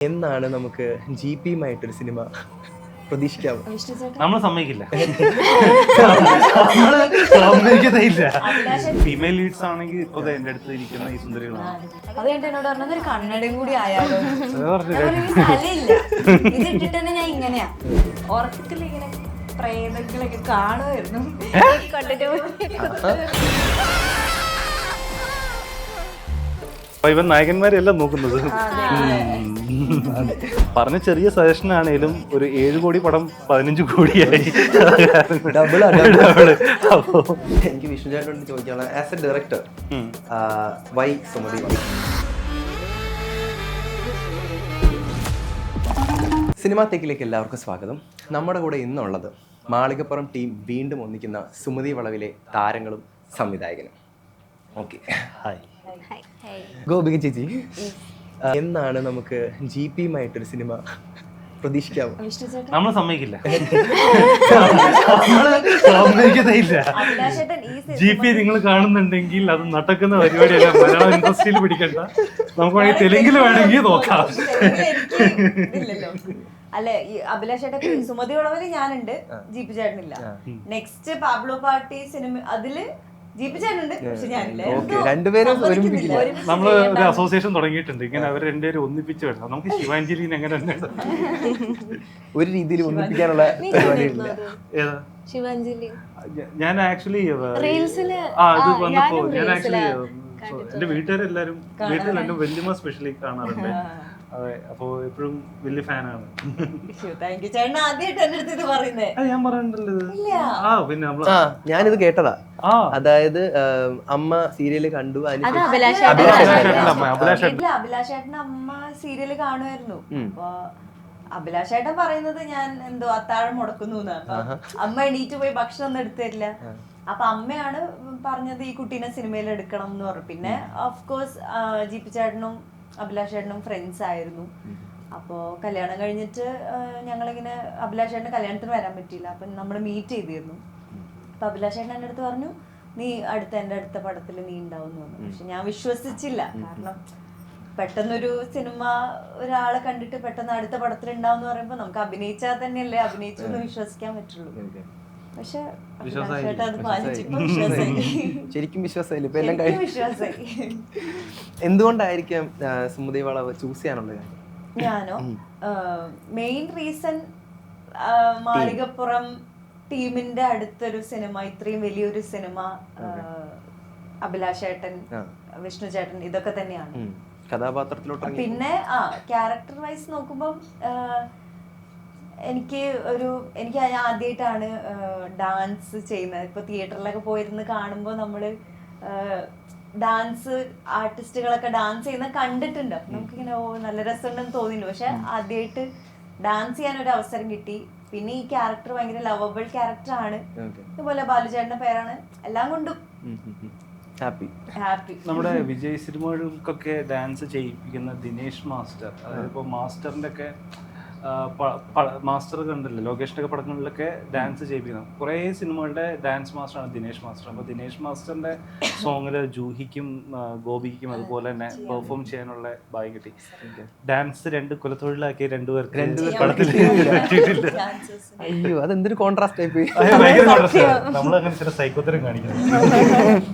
എന്നാണ് നമുക്ക് G പിയുമായിട്ടൊരു cinema ചേട്ടൻ നമ്മൾ സമ്മതിക്കില്ല. നമ്മൾ ഫീമെയിൽ ലീഡ്സ് ആണെങ്കിൽ ഇപ്പൊ ദേ എന്റെ അടുത്ത് ഇരിക്കുന്ന ഈ സുന്ദരികളാണ്. അത്. കഴിഞ്ഞിട്ട് എന്നോട് പറഞ്ഞത് ഒരു കണ്ണടയും കൂടി ആയാലോ. ഞാൻ പറഞ്ഞു, ഇത് ഇട്ടിട്ട് തന്നെ ഞാൻ ഇങ്ങനെയാ. ഉറക്കത്തിൽ ഇങ്ങനെ പ്രേതങ്ങളൊക്കെ കാണുമായിരുന്നു കണ്ടിട്ട് അപ്പൊ ഇവൻ നായകന്മാരെല്ലാം നോക്കുന്നത്. പറഞ്ഞ ചെറിയ സജഷൻ ആണേലും ഒരു ഏഴ് കോടി പടം പതിനഞ്ച് കോടിയായി. അപ്പൊ എനിക്ക് വിഷ്ണു ചേട്ടനോട് ചോദിക്കാനുള്ള as a director. Why Sumathi. Cinema തെക്കിലേക്ക് എല്ലാവർക്കും സ്വാഗതം. നമ്മുടെ കൂടെ ഇന്നുള്ളത് മാളികപ്പുറം ടീം വീണ്ടും ഒന്നിക്കുന്ന സുമതി വളവിലെ താരങ്ങളും സംവിധായകനും. ഓക്കെ ഹായ് ഗോപിക ചേച്ചി എന്നാണ് നമുക്ക് ജി പിയുമായിട്ടൊരു സിനിമ ചേട്ടൻ? നമ്മൾ സമ്മതിക്കില്ല. ജി പി നിങ്ങൾ കാണുന്നുണ്ടെങ്കിൽ അത് നടക്കുന്ന പരിപാടിയല്ല. മലയാളം ഇൻഡസ്ട്രിയിൽ പിടിക്കണ്ട. നമുക്ക് വേണമെങ്കിൽ തെലുങ്കിൽ വേണമെങ്കിൽ നോക്കാം. അല്ലെ ഈ അഭിലാഷ് ചേട്ടൻ സുമതി ഉളവൽ ഞാനുണ്ട്. ജീപ്പ് ചേട്ടനില്ല. നെക്സ്റ്റ് പാബ്ലോ പാർട്ടി സിനിമ അതിൽ രണ്ടുപേരും. ഒരുമിപ്പിക്കില്ല. നമ്മൾ ഒരു അസോസിയേഷൻ തുടങ്ങിയിട്ടുണ്ട്. ഇങ്ങനെ അവർ രണ്ടുപേരും ഒന്നിപ്പിച്ച് വരണം നമുക്ക് ശിവാഞ്ജലിനെ എങ്ങനെ? ഒരു രീതിയിൽ ഒന്നിപ്പിക്കാനുള്ള പരിപാടിയില്ല ഏതാ? ഞാൻ ആക്ച്വലി ആ ഇത് വന്നപ്പോ ഞാൻ ആക്ച്വലി എന്റെ വീട്ടുകാരെല്ലാരും വീട്ടിൽ എന്റെ വല്യമ്മ സ്പെഷ്യലി കാണാറുണ്ട്. അതെ അപ്പോ എപ്പോഴും വലിയ ഫാനാണ്. ഞാൻ പറഞ്ഞിട്ടുണ്ടല്ലോ ആ പിന്നെ നമ്മൾ ആ ഞാനിത് കേട്ടതാ. അതായത് അമ്മ സീരിയൽ കണ്ടു അതിന് അത് ശേഷം- അഭിലാഷ് അഭിലാഷ് അഭിലാഷ് ചേട്ടൻ. ചേട്ടന്റെ അമ്മ സീരിയൽ കാണുമായിരുന്നു. അഭിലാഷേട്ടൻ പറയുന്നത് ഞാൻ എന്തോ അത്താഴം മുടക്കുന്നു അമ്മ എണീറ്റ് പോയി ഭക്ഷണം ഒന്നും എടുത്തു തരില്ല. അപ്പൊ അമ്മയാണ് പറഞ്ഞത് ഈ കുട്ടീനെ സിനിമയിൽ എടുക്കണം എന്ന് പറഞ്ഞു. പിന്നെ ഓഫ് കോഴ്സ് ജീപ്പി ചേട്ടനും അഭിലാഷ് ചേട്ടനും ഫ്രണ്ട്സ് ആയിരുന്നു അപ്പോൾ കല്യാണം കഴിഞ്ഞിട്ട് ഞങ്ങളിങ്ങനെ അഭിലാഷ് ചേട്ടന് കല്യാണത്തിന് വരാൻ പറ്റിയില്ല. അപ്പം നമ്മൾ മീറ്റ് ചെയ്തിരുന്നു. അപ്പം അഭിലാഷ് ചേട്ടൻ എന്റെ അടുത്ത് പറഞ്ഞു നീ അടുത്ത എന്റെ അടുത്ത പടത്തിൽ നീ ഉണ്ടാവും എന്ന് പറഞ്ഞു. പക്ഷെ ഞാൻ വിശ്വസിച്ചില്ല. കാരണം പെട്ടെന്നൊരു സിനിമ ഒരാളെ കണ്ടിട്ട് പെട്ടെന്ന് അടുത്ത പടത്തിൽ ഉണ്ടാവും എന്ന് പറയുമ്പോൾ നമുക്ക് അഭിനയിച്ചാൽ തന്നെയല്ലേ അഭിനയിച്ചു എന്ന് വിശ്വസിക്കാൻ പറ്റുള്ളൂ. പക്ഷെ ശരിക്കും വിശ്വാസമായില്ല. ഇപ്പൊ എല്ലാം കഴിഞ്ഞു. എന്തുകൊണ്ടായിരിക്കും സുമതി വളവ് ചൂസ് ചെയ്യാനുള്ള കാര്യം ഞാനോ മെയിൻ റീസൺ മാളികപ്പുറം ടീമിന്റെ അടുത്തൊരു സിനിമ ഇത്രയും വലിയൊരു സിനിമ അഭിലാഷേട്ടൻ വിഷ്ണു ചേട്ടൻ ഇതൊക്കെ തന്നെയാണ്. കഥാപാത്രത്തിലോട്ട് പിന്നെ ആ ക്യാരക്ടർ വൈസ് നോക്കുമ്പോൾ എനിക്ക് ഒരു എനിക്ക് ഞാൻ ആദ്യമായിട്ടാണ് ഡാൻസ് ചെയ്യുന്നത്. ഇപ്പൊ തിയേറ്ററിലൊക്കെ പോയിരുന്ന് കാണുമ്പോൾ നമ്മൾ ഡാൻസ് ആർട്ടിസ്റ്റുകളൊക്കെ ഡാൻസ് ചെയ്യുന്ന കണ്ടിട്ടുണ്ട്. അപ്പൊ നമുക്കിങ്ങനെ ഓ നല്ല രസമുണ്ടെന്ന് തോന്നിയില്ല പക്ഷെ ആദ്യമായിട്ട് ഡാൻസ് ചെയ്യാൻ ഒരു അവസരം കിട്ടി. പിന്നെ ഈ ക്യാരക്ടർ ഭയങ്കര ലവബിൾ ക്യാരക്ടർ ആണ്. ഇതുപോലെ ബാലുചേട്ടന്റെ പേരാണ്. എല്ലാം കൊണ്ടും ഹാപ്പി ഹാപ്പി നമ്മുടെ വിജയ് സിനിമകൾക്കൊക്കെ ഡാൻസ് ചെയ്യിപ്പിക്കുന്ന ദിനേശ് മാസ്റ്റർ. അതായത് ഇപ്പോൾ മാസ്റ്ററിന്റെ ഒക്കെ മാസ്റ്റർ കണ്ടല്ലോ? ലോകേഷിന്റെ ഒക്കെ പടങ്ങളിലൊക്കെ ഡാൻസ് ചെയ്യിപ്പിക്കുന്നത്. കുറേ സിനിമകളുടെ ഡാൻസ് മാസ്റ്ററാണ് ദിനേഷ് മാസ്റ്റർ. അപ്പോൾ ദിനേഷ് മാസ്റ്ററിന്റെ സോങ്ങിൽ ജൂഹിക്കും ഗോപിക്കും അതുപോലെ തന്നെ പെർഫോം ചെയ്യാനുള്ള ഭാഗ്യം കിട്ടി. ഡാൻസ് രണ്ട് കുലത്തൊഴിലാക്കിയ രണ്ടുപേർക്ക് രണ്ടുപേർ പടത്തിൽ അയ്യോ അതെന്തൊരു കോൺട്രാസ്റ്റ് ആയി നമ്മൾ അങ്ങനെ ഭയങ്കര നമ്മളങ്ങനെ ചില സൈക്കോത്തരം കാണിക്കുന്നത്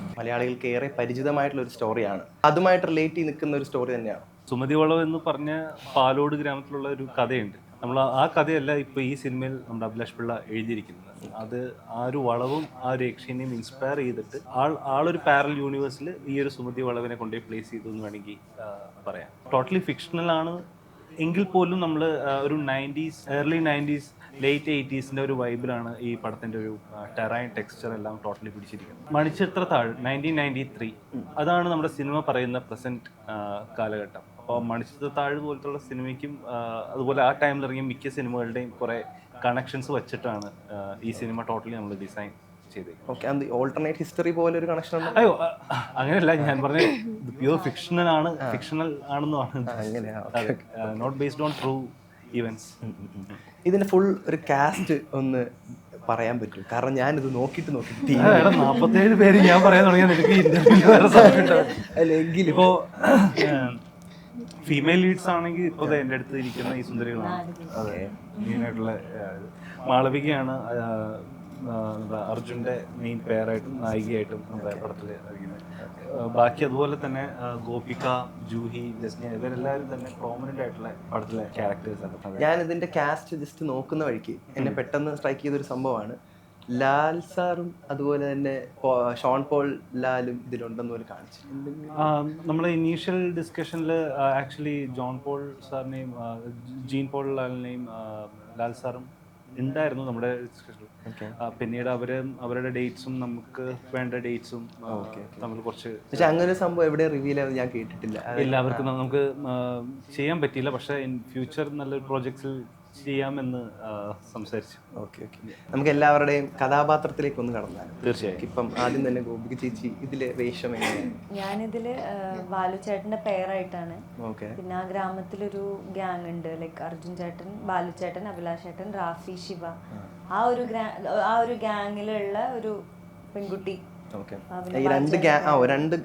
മലയാളികൾക്ക് ഏറെ പരിചിതമായിട്ടുള്ള ഒരു സ്റ്റോറിയാണ് അതുമായിട്ട് റിലേറ്റ് ചെയ്ത് നിൽക്കുന്ന ഒരു സ്റ്റോറി തന്നെയാണ്. സുമതി വളവ് എന്ന് പറഞ്ഞ പാലോട് ഗ്രാമത്തിലുള്ള ഒരു കഥയുണ്ട്. നമ്മൾ ആ കഥയല്ല ഇപ്പോൾ ഈ സിനിമയിൽ നമ്മുടെ അഭിലാഷ് പിള്ള എഴുതിയിരിക്കുന്നത്. അത് ആ ഒരു വളവും ആ ഒരു യക്ഷനെയും ഇൻസ്പയർ ചെയ്തിട്ട് ആൾ ആളൊരു പാരൽ യൂണിവേഴ്സിൽ ഈ ഒരു സുമതി വളവിനെ കൊണ്ടുപോയി പ്ലേസ് ചെയ്തു എന്ന് വേണമെങ്കിൽ പറയാം. ടോട്ടലി ഫിക്ഷണൽ ആണ് എങ്കിൽ പോലും നമ്മൾ ഒരു നയന്റീസ് ഏർലി നയന്റീസ് ലേറ്റ് എയ്റ്റീസിന്റെ ഒരു വൈബിലാണ് ഈ പടത്തിന്റെ ഒരു ടെറൈൻ ടെക്സ്ചർ എല്ലാം ടോട്ടലി പിടിച്ചിരിക്കുന്നത്. മണിച്ചിത്ര താഴ് നയന്റീൻ നയന്റി ത്രീ അതാണ് നമ്മുടെ സിനിമ പറയുന്ന പ്രസന്റ് കാലഘട്ടം. അപ്പോൾ മണിച്ചിത്ര താഴ് പോലത്തുള്ള സിനിമയ്ക്കും അതുപോലെ ആ ടൈമിൽ ഇറങ്ങിയ മിക്ക സിനിമകളുടെയും കുറേ കണക്ഷൻസ് വെച്ചിട്ടാണ് ഈ സിനിമ ടോട്ടലി നമ്മൾ ഡിസൈൻ ചെയ്തേക്കുന്നത്. ഓൾട്ടർനേറ്റ് ഹിസ്റ്ററി പോലെ ഒരു കണക്ഷൻ ഉണ്ട്? അയ്യോ അങ്ങനെയല്ല ഞാൻ പറഞ്ഞ പ്യൂർ ഫിക്ഷണൽ ആണ് ഫിക്ഷണൽ ആണെന്നാണ് not based on true events ഇതിന്റെ ഫുൾ ഒരു കാസ്റ്റ് ഒന്ന് പറയാൻ പറ്റും കാരണം ഞാൻ നോക്കിയിട്ട് നോക്കിയിട്ട് നോക്കി നാപ്പത്തേഴ് പേര് ഞാൻ പറയാൻ തുടങ്ങിയ നിനക്ക് ഇന്റർവ്യൂ സമയമുണ്ടോ? അല്ലെങ്കിൽ ഇപ്പോ ഫീമെയിൽ ലീഡ്സ് ആണെങ്കിൽ ഇപ്പോൾ എന്റെ അടുത്ത് ഇരിക്കുന്ന ഈ സുന്ദരികളാണ്. അതെ. മെയിനായിട്ടുള്ള മാളവികയാണ് നമ്മുടെ അർജുന്റെ മെയിൻ പേരായിട്ടും നായികയായിട്ടും നമ്മുടെ പടത്തിൽ ബാക്കി അതുപോലെ തന്നെ ഗോപിക ജൂഹി ജസ്നിയ ഇവരെല്ലാവരും തന്നെ പ്രോമിനന്റ് ആയിട്ടുള്ള പടത്തിലെ ക്യാരക്ടേഴ്സ് ആണ്. ഞാൻ ഇതിന്റെ കാസ്റ്റ് ജസ്റ്റ് നോക്കുന്ന വഴിക്ക് എന്നെ പെട്ടെന്ന് സ്ട്രൈക്ക് ചെയ്തൊരു സംഭവമാണ്. ലാൽ സാറും അതുപോലെ തന്നെ ഷോൺ പോൾ ലാലും ഇതിലുണ്ടെന്ന് പോലെ കാണിച്ചു നമ്മുടെ ഇനീഷ്യൽ ഡിസ്കഷനിൽ ആക്ച്വലി ജോൺ പോൾ സാറിനെയും ജീൻ പോൾ ലാലിനെയും ലാൽ സാറും ഉണ്ടായിരുന്നു നമ്മുടെ ഡിസ്കഷനിൽ. പിന്നീട് അവർ അവരുടെ ഡേറ്റ്സും നമുക്ക് വേണ്ട ഡേറ്റ്സും നമ്മൾ കുറച്ച് പക്ഷെ അങ്ങനെ സംഭവം എവിടെ റിവീൽ ആവുന്നത് ഞാൻ കേട്ടിട്ടില്ല. എല്ലാവർക്കും നമുക്ക് ചെയ്യാൻ പറ്റിയില്ല. പക്ഷേ ഇൻ ഫ്യൂച്ചർ നല്ലൊരു പ്രോജക്ട്സിൽ ചെയ്യാമെന്ന് സംസാരിച്ചു. Okay okay. നമുക്ക് എല്ലാവരുടെയും കഥാപാത്രത്തിലേക്ക് ഒന്ന് കടന്നാൽ തീർച്ചയായും. ഇപ്പം ആദ്യം തന്നെ ഗോപിക ചേച്ചി ഇതിലെ വേഷം എങ്ങനെയാണ് ഞാനിതിൽ ബാലു ചേട്ടന്റെ പേരായിട്ടാണ്. ഓക്കെ. പിന്നെ ആ ഗ്രാമത്തിലൊരു ഗ്യാങ് ഉണ്ട്. ലൈക്ക് അർജുൻ ചേട്ടൻ ബാലു ചേട്ടൻ അഭിലാഷ് ചേട്ടൻ റാഫി ശിവ. ആ. ഒരു ഗ്രാ ആ ഒരു ഗ്യാങ്ങിലുള്ള ഒരു പെൺകുട്ടി. ഓക്കെ. ഈ രണ്ട് ആ രണ്ട്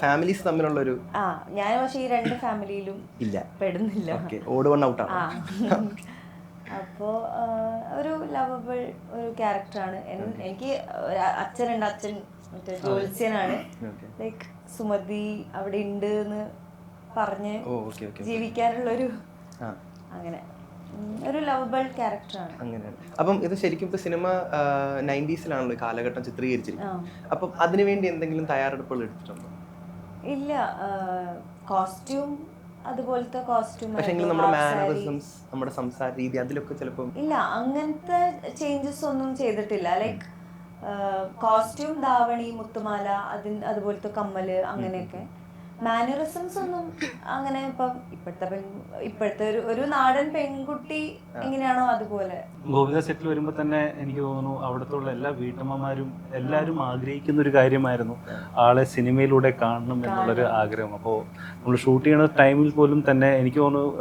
ഫാമിലീസ് തമ്മിലുള്ള ഒരു ആ ഞാൻ പക്ഷേ ഈ രണ്ട് ഫാമിലിയിലും ഇല്ല. പെടുന്നില്ല. ഓക്കെ. ഓട് വൺ ഔട്ടാണ്? അപ്പോൾ ഒരു ലവബിൾ ഒരു ക്യാരക്ടറാണ് എനിക്ക് അച്ഛനുണ്ട് അച്ഛൻ മറ്റേ ജോത്സ്യനാണ്. ലൈക്ക് സുമതി അവിടെ ഉണ്ട് എന്ന് പറഞ്ഞ് ജീവിക്കാനുള്ള ഒരു ഓക്കെ ജീവിക്കാനുള്ളൊരു അങ്ങനെ. ഒരു ലവബിൾ ക്യാരക്ടറാണ് അങ്ങനെയാണ് അപ്പം ഇത് ശരിക്കും ഇപ്പൊ സിനിമ നയന്റീസിലാണല്ലോ കാലഘട്ടം ചിത്രീകരിച്ചിരിക്കുന്നത്. അപ്പം അതിനുവേണ്ടി എന്തെങ്കിലും തയ്യാറെടുപ്പുകൾ എടുത്തിട്ടുണ്ടോ? ഇല്ല കോസ്റ്റ്യൂം അതുപോലത്തെ കോസ്റ്റ്യൂം പക്ഷെ നമ്മുടെ മാനറിസംസ് നമ്മുടെ സംസാര രീതി അതിലൊക്കെ ഇല്ല അങ്ങനത്തെ ചേഞ്ചസ് ഒന്നും ചെയ്തിട്ടില്ല. ലൈക്ക് കോസ്റ്റ്യൂം ധാവണി മുത്തുമാല അതിൻ അതുപോലത്തെ കമ്മൽ അങ്ങനെയൊക്കെ. മാനറിസംസ് ഒന്നും അങ്ങനെ ഇപ്പം ഇപ്പോഴത്തെ ഇപ്പോഴത്തെ ഒരു ഒരു നാടൻ പെൺകുട്ടി എങ്ങനെയാണോ അതുപോലെ? ഗോപിക സെറ്റിൽ വരുമ്പോൾ തന്നെ എനിക്ക് തോന്നുന്നു അവിടുത്തെ എല്ലാ വീട്ടമ്മമാരും എല്ലാവരും ആഗ്രഹിക്കുന്ന ഒരു കാര്യമായിരുന്നു ആളെ സിനിമയിലൂടെ കാണണം എന്നുള്ളൊരു ആഗ്രഹം. അപ്പോൾ നമ്മൾ ഷൂട്ട് ചെയ്യുന്ന ടൈമിൽ പോലും തന്നെ എനിക്ക് തോന്നുന്നു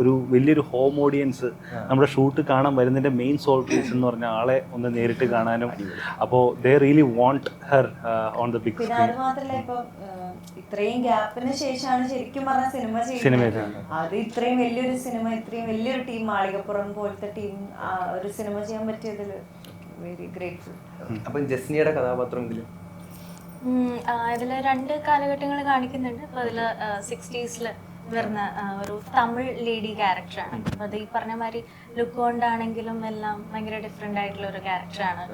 ഒരു വലിയൊരു ഹോം ഓഡിയൻസ് നമ്മുടെ ഷൂട്ട് കാണാൻ വരുന്നതിന്റെ മെയിൻ സോൾ പീസ് എന്ന് പറഞ്ഞ ആളെ ഒന്ന് നേരിട്ട് കാണാനും. അപ്പോൾ they really want her on the big screen. ഇത്രയും ഗ്യാപ്പിന് ശേഷമാണ് ശരിക്കും പറഞ്ഞ സിനിമ ചെയ്യുന്നത്. അത് ഇത്രയും വലിയൊരു സിനിമ ഇത്രയും വലിയൊരു ടീം മാളികപ്പുറം പോലത്തെ ടീം ഒരു സിനിമ ചെയ്യാൻ പറ്റിയതിൽ വെരി ഗ്രേറ്റ്ഫുൾ അപ്പം ജസ്നിയുടെ കഥാപാത്രം ഇതിൽ ഇതിൽ രണ്ട് കാലഘട്ടങ്ങൾ കാണിക്കുന്നുണ്ട്. അപ്പൊ അതിൽ സിക്സ്റ്റീസിൽ വരുന്ന ഒരു തമിഴ് ലേഡി ക്യാരക്ടറാണ് അപ്പൊ അത് ഈ പറഞ്ഞ മാതിരി ലുക്ക് കൊണ്ടാണെങ്കിലും എല്ലാം ഭയങ്കര ഡിഫറെന്റ് ആയിട്ടുള്ള ഒരു ക്യാരക്ടറാണ്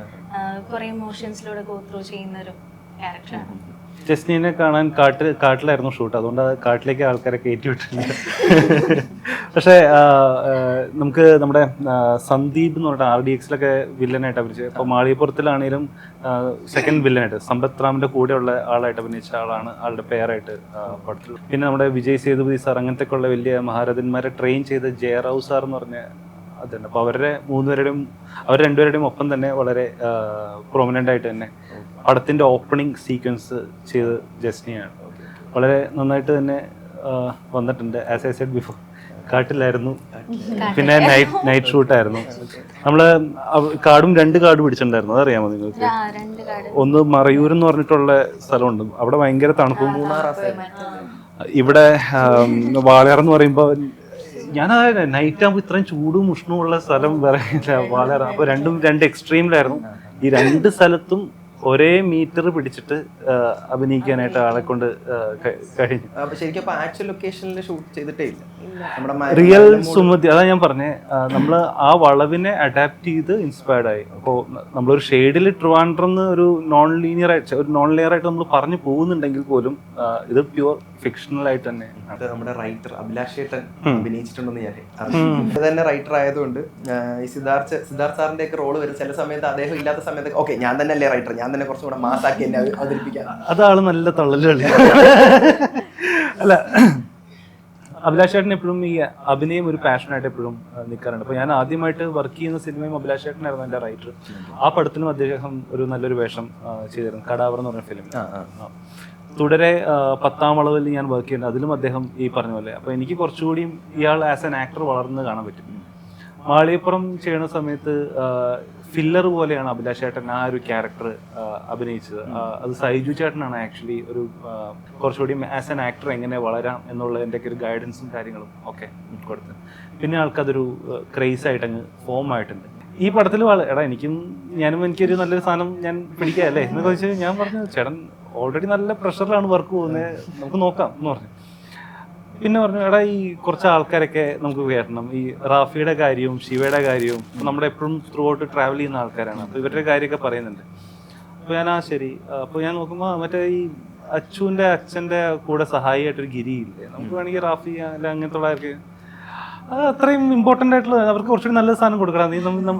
കുറെ ഇമോഷൻസിലൂടെ ഗോ ത്രൂ ചെയ്യുന്ന ഒരു ക്യാരക്ടറാണ് ജസ്നീനെ കാണാൻ കാട്ടിൽ കാട്ടിലായിരുന്നു ഷൂട്ട്. അതുകൊണ്ട് അത് കാട്ടിലേക്ക് ആൾക്കാരെ കയറ്റി വിട്ടിട്ടുണ്ട് പക്ഷേ നമുക്ക് നമ്മുടെ സന്ദീപ് എന്ന് പറഞ്ഞിട്ട് ആർ ഡി എക്സിലൊക്കെ വില്ലനായിട്ട് അഭിനയിച്ചത്. അപ്പോൾ മാളികപ്പുറത്തിലാണെങ്കിലും സെക്കൻഡ് വില്ലനായിട്ട് സമ്പത്ത് റാമിന്റെ കൂടെയുള്ള ആളായിട്ട് അഭിനയിച്ച ആളാണ് ആളുടെ പേരായിട്ട് പടത്തിൽ പിന്നെ നമ്മുടെ വിജയ് സേതുപതി സാർ അങ്ങനത്തെ ഉള്ള വലിയ മഹാരഥന്മാരെ ട്രെയിൻ ചെയ്ത ജയറാവു സാർ എന്ന് പറഞ്ഞ അതുണ്ട് അപ്പോൾ അവരുടെ മൂന്നുപേരുടെയും അവർ രണ്ടുപേരുടെയും ഒപ്പം തന്നെ വളരെ പ്രോമിനന്റ് ആയിട്ട് തന്നെ പടത്തിന്റെ ഓപ്പണിംഗ് സീക്വൻസ് ചെയ്ത് ജസ്നിയാണ് വളരെ നന്നായിട്ട് തന്നെ വന്നിട്ടുണ്ട്. ആസ് ഐ സെഡ് ബിഫോർ കാട്ടിലായിരുന്നു. പിന്നെ നൈറ്റ് നൈറ്റ് ഷൂട്ടായിരുന്നു നമ്മൾ കാടും രണ്ട് കാട് പിടിച്ചിട്ടുണ്ടായിരുന്നു. അതറിയാമോ നിങ്ങൾക്ക്? ആ, രണ്ട് കാർഡ് ഒന്ന് മറയൂർ എന്ന് പറഞ്ഞിട്ടുള്ള സ്ഥലമുണ്ട്. അവിടെ ഭയങ്കര തണുപ്പും ഇവിടെ വാളയാർ എന്ന് പറയുമ്പോൾ ഞാൻ നൈറ്റ് ആകുമ്പോൾ ഇത്രയും ചൂടും ഉഷ്ണവും ഉള്ള സ്ഥലം വേറെ വളരെ വാളയാർ അപ്പൊ രണ്ടും രണ്ട് എക്സ്ട്രീമിലായിരുന്നു ഈ രണ്ട് സ്ഥലത്തും ഒരേ മീറ്റർ പിടിച്ചിട്ട് അഭിനയിക്കാനായിട്ട് ആളെ കൊണ്ട് കഴിഞ്ഞു. ശരിക്കും ആക്ച്വൽ ലൊക്കേഷനിൽ ഷൂട്ട് ചെയ്തിട്ടേ ഇല്ല. നമ്മുടെ റിയൽ സുമതി അതാ ഞാൻ പറഞ്ഞേ നമ്മൾ ആ വളവിനെ അഡാപ്റ്റ് ചെയ്ത് ഇൻസ്പയർഡ് ആയി. അപ്പോൾ നമ്മളൊരു ഷെയ്ഡിൽ ട്രിവാൻഡ്രം എന്ന് ഒരു നോൺ ലീനിയർ ആയിട്ട് ഒരു നോൺ ലെയർ ആയിട്ട് നമ്മൾ പറഞ്ഞു പോകുന്നുണ്ടെങ്കിൽ പോലും ഇത് പ്യുവർ ഫിക്ഷണൽ ആയിട്ട് തന്നെ. നമ്മുടെ റൈറ്റർ അഭിലാഷ് ഏട്ടൻ അഭിനയിച്ചിട്ടുണ്ടെന്ന് ഞാൻ. ഇത് തന്നെ റൈറ്റർ ആയതുകൊണ്ട് ഈ സിദ്ധാർത്ഥ സിദ്ധാർത്ഥ സാറിന്റെ ഒക്കെ റോൾ വരും. ചില സമയത്ത് അദ്ദേഹം ഇല്ലാത്ത സമയത്ത് ഓക്കെ ഞാൻ തന്നെ അല്ലേ റൈറ്റർ ഞാൻ തന്നെ കുറച്ചും കൂടെ മാസാക്കി എന്നെ അവ- അവതരിപ്പിക്കാൻ. അതാൾ നല്ല തള്ളലുകളി അല്ല അഭിലാഷ് ചേട്ടൻ എപ്പോഴും ഈ അഭിനയം ഒരു പാഷനായിട്ട് എപ്പോഴും നിൽക്കാറുണ്ട് അപ്പോൾ ഞാൻ ആദ്യമായിട്ട് വർക്ക് ചെയ്യുന്ന സിനിമയും അഭിലാഷ് ചേട്ടനായിരുന്നു എന്റെ റൈറ്റർ ആ പടത്തിനും അദ്ദേഹം ഒരു നല്ലൊരു വേഷം ചെയ്തിരുന്നു. കടാവർ എന്ന് പറഞ്ഞ ഫിലിം തുടരെ പത്താം അളവിൽ ഞാൻ വർക്ക് ചെയ്യുന്നുണ്ട്. അതിലും അദ്ദേഹം ഈ പറഞ്ഞ പോലെ. അപ്പോൾ എനിക്ക് കുറച്ചുകൂടിയും ഇയാൾ ആസ് ആൻ ആക്ടർ വളർന്ന് കാണാൻ പറ്റും. മാളിയപ്പുറം ചെയ്യുന്ന സമയത്ത് ഫില്ലർ പോലെയാണ് അഭിലാഷ് ചേട്ടൻ ആ ഒരു ക്യാരക്ടർ അഭിനയിച്ചത്. അത് സൈജു ചേട്ടനാണ് ആക്ച്വലി ഒരു കുറച്ചുകൂടി ആസ് ആൻ ആക്ടർ എങ്ങനെ വളരാം എന്നുള്ളതിന്റെ ഒക്കെ ഒരു ഗൈഡൻസും കാര്യങ്ങളും ഒക്കെ കൊടുത്തത് പിന്നെ ആൾക്കതൊരു ക്രേസ് ആയിട്ട് അങ്ങ് ഫോം ആയിട്ടുണ്ട്. ഈ പടത്തിൽ എടാ എനിക്കും ഞാനും എനിക്കൊരു നല്ലൊരു സാധനം ഞാൻ പിടിക്കാല്ലേ എന്ന് ചോദിച്ചാൽ ഞാൻ പറഞ്ഞു ചേട്ടൻ ഓൾറെഡി നല്ല പ്രഷറിലാണ് വർക്ക് പോകുന്നത് നമുക്ക് നോക്കാം എന്ന് പറഞ്ഞു. പിന്നെ പറഞ്ഞു എടാ ഈ കുറച്ച് ആൾക്കാരൊക്കെ നമുക്ക് കേട്ടണം ഈ റാഫിയുടെ കാര്യവും ശിവയുടെ കാര്യവും നമ്മുടെ എപ്പോഴും ത്രൂ ഔട്ട് ട്രാവൽ ചെയ്യുന്ന ആൾക്കാരാണ്. അപ്പോൾ ഇവരുടെ കാര്യമൊക്കെ പറയുന്നുണ്ട്. അപ്പോൾ ഞാൻ ആ ശരി. അപ്പോൾ ഞാൻ നോക്കുമ്പോൾ മറ്റേ ഈ അച്ചുവിന്റെ അച്ഛന്റെ കൂടെ സഹായിട്ടൊരു ഗിരി ഇല്ലേ? നമുക്ക് വേണമെങ്കിൽ റാഫി അല്ല അങ്ങനത്തെ ഉള്ളവർക്ക് അത് അത്രയും ഇമ്പോർട്ടന്റ് ആയിട്ടുള്ള അവർക്ക് കുറച്ചുകൂടി നല്ല സാധനം കൊടുക്കണം. നീ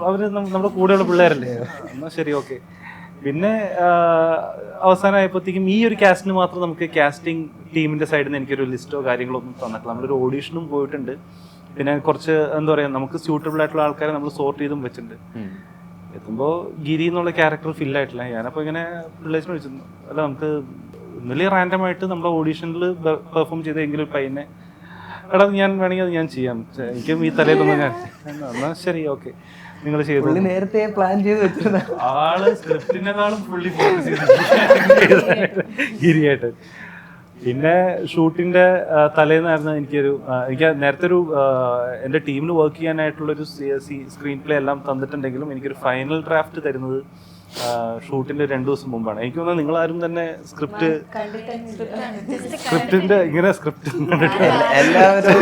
അവർ നമ്മുടെ കൂടെയുള്ള പിള്ളേരല്ലേ? എന്നാൽ ശരി ഓക്കെ. പിന്നെ അവസാനമായപ്പോഴത്തേക്കും ഈ ഒരു കാസ്റ്റിന് മാത്രം നമുക്ക് കാസ്റ്റിംഗ് ടീമിന്റെ സൈഡിൽ നിന്ന് എനിക്കൊരു ലിസ്റ്റോ കാര്യങ്ങളോ ഒന്നും തന്നിട്ടില്ല. നമ്മളൊരു ഓഡീഷനും പോയിട്ടുണ്ട്. പിന്നെ കുറച്ച് എന്താ പറയുക നമുക്ക് സ്യൂട്ടബിൾ ആയിട്ടുള്ള ആൾക്കാരെ നമ്മൾ സോർട്ട് ചെയ്തും വെച്ചിട്ടുണ്ട്. എത്തുമ്പോൾ ഗിരി എന്നുള്ള ക്യാരക്ടർ ഫില്ലായിട്ടില്ല ഞാനപ്പോൾ ഇങ്ങനെ പിള്ളേഴ്സിനെ വിളിച്ചു അല്ല നമുക്ക് ഇന്നലെ റാൻഡം ആയിട്ട് നമ്മുടെ ഓഡീഷനിൽ പെർഫോം ചെയ്തെങ്കിലും ഒരു പയ്യനെ എടാ ഞാൻ വേണമെങ്കിൽ അത് ഞാൻ ചെയ്യാം. എനിക്കും ഈ തലയിലൊന്നും ഞാൻ എന്നാൽ ശരി ഓക്കെ നിങ്ങൾ ചെയ്തു. പുള്ളി നേരത്തെ പ്ലാൻ ചെയ്ത് വെച്ചിരുന്ന ആൾ സ്ക്രിപ്റ്റിനെക്കാളും ഗിരിയായിട്ട് പിന്നെ ഷൂട്ടിന്റെ തലേന്നായിരുന്നു എനിക്കൊരു എനിക്ക് നേരത്തെ ഒരു എന്റെ എന്റെ ടീമിന് വർക്ക് ചെയ്യാനായിട്ടുള്ളൊരു സ്ക്രീൻ പ്ലേ എല്ലാം തന്നിട്ടുണ്ടെങ്കിലും എനിക്കൊരു ഫൈനൽ ഡ്രാഫ്റ്റ് തരുന്നത് ഷൂട്ടിന്റെ രണ്ടു ദിവസം മുമ്പാണ്. എനിക്ക് തോന്നുന്നത് നിങ്ങളാരും തന്നെ സ്ക്രിപ്റ്റ് സ്ക്രിപ്റ്റിന്റെ ഇങ്ങനെ സ്ക്രിപ്റ്റ് എല്ലാവരും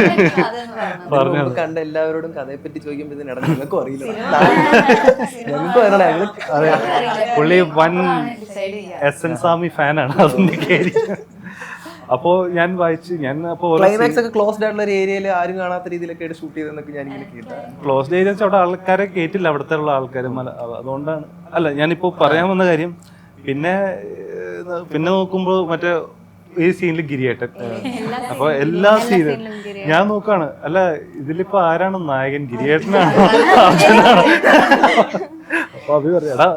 കണ്ട എല്ലാവരോടും കഥയെ പറ്റി ചോദിക്കുമ്പോൾ ഇതിനിട നിങ്ങൾക്കും അറിയില്ല. ഞങ്ങൾക്കും അറിയണം. പുള്ളി വൻ എസ് എൻ സ്വാമി ഫാനാണ്. അതിന്റെ കാര്യം അപ്പോ ഞാൻ വായിച്ച് ഞാൻ അപ്പോ ക്ലൈമാക്സ് ഒക്കെ ക്ലോസ്ഡ് ആയിട്ടുള്ള ഒരു ഏരിയയിൽ ആരും കാണാത്ത രീതിയിലൊക്കെ ഷൂട്ട് ചെയ്തെന്നൊക്കെ ഞാൻ ഇങ്ങനെ കേട്ടു ക്ലോസ്ഡ് ഏരിയ വെച്ചാൽ അവിടെ ആൾക്കാരെ കേട്ടില്ല അവിടുത്തെ ഉള്ള ആൾക്കാർ അതുകൊണ്ടാണ്. അല്ല ഞാനിപ്പോ പറയാൻ വന്ന കാര്യം പിന്നെ പിന്നെ നോക്കുമ്പോൾ മറ്റേ ഈ സീനിൽ ഗിരിയേട്ടൻ. അപ്പൊ എല്ലാ സീനും ഞാൻ നോക്കാണ്. അല്ല ഇതിലിപ്പോ ആരാണ് നായകൻ? ഗിരിയേട്ടനാണ്? അപ്പൊ അത് പറയാ.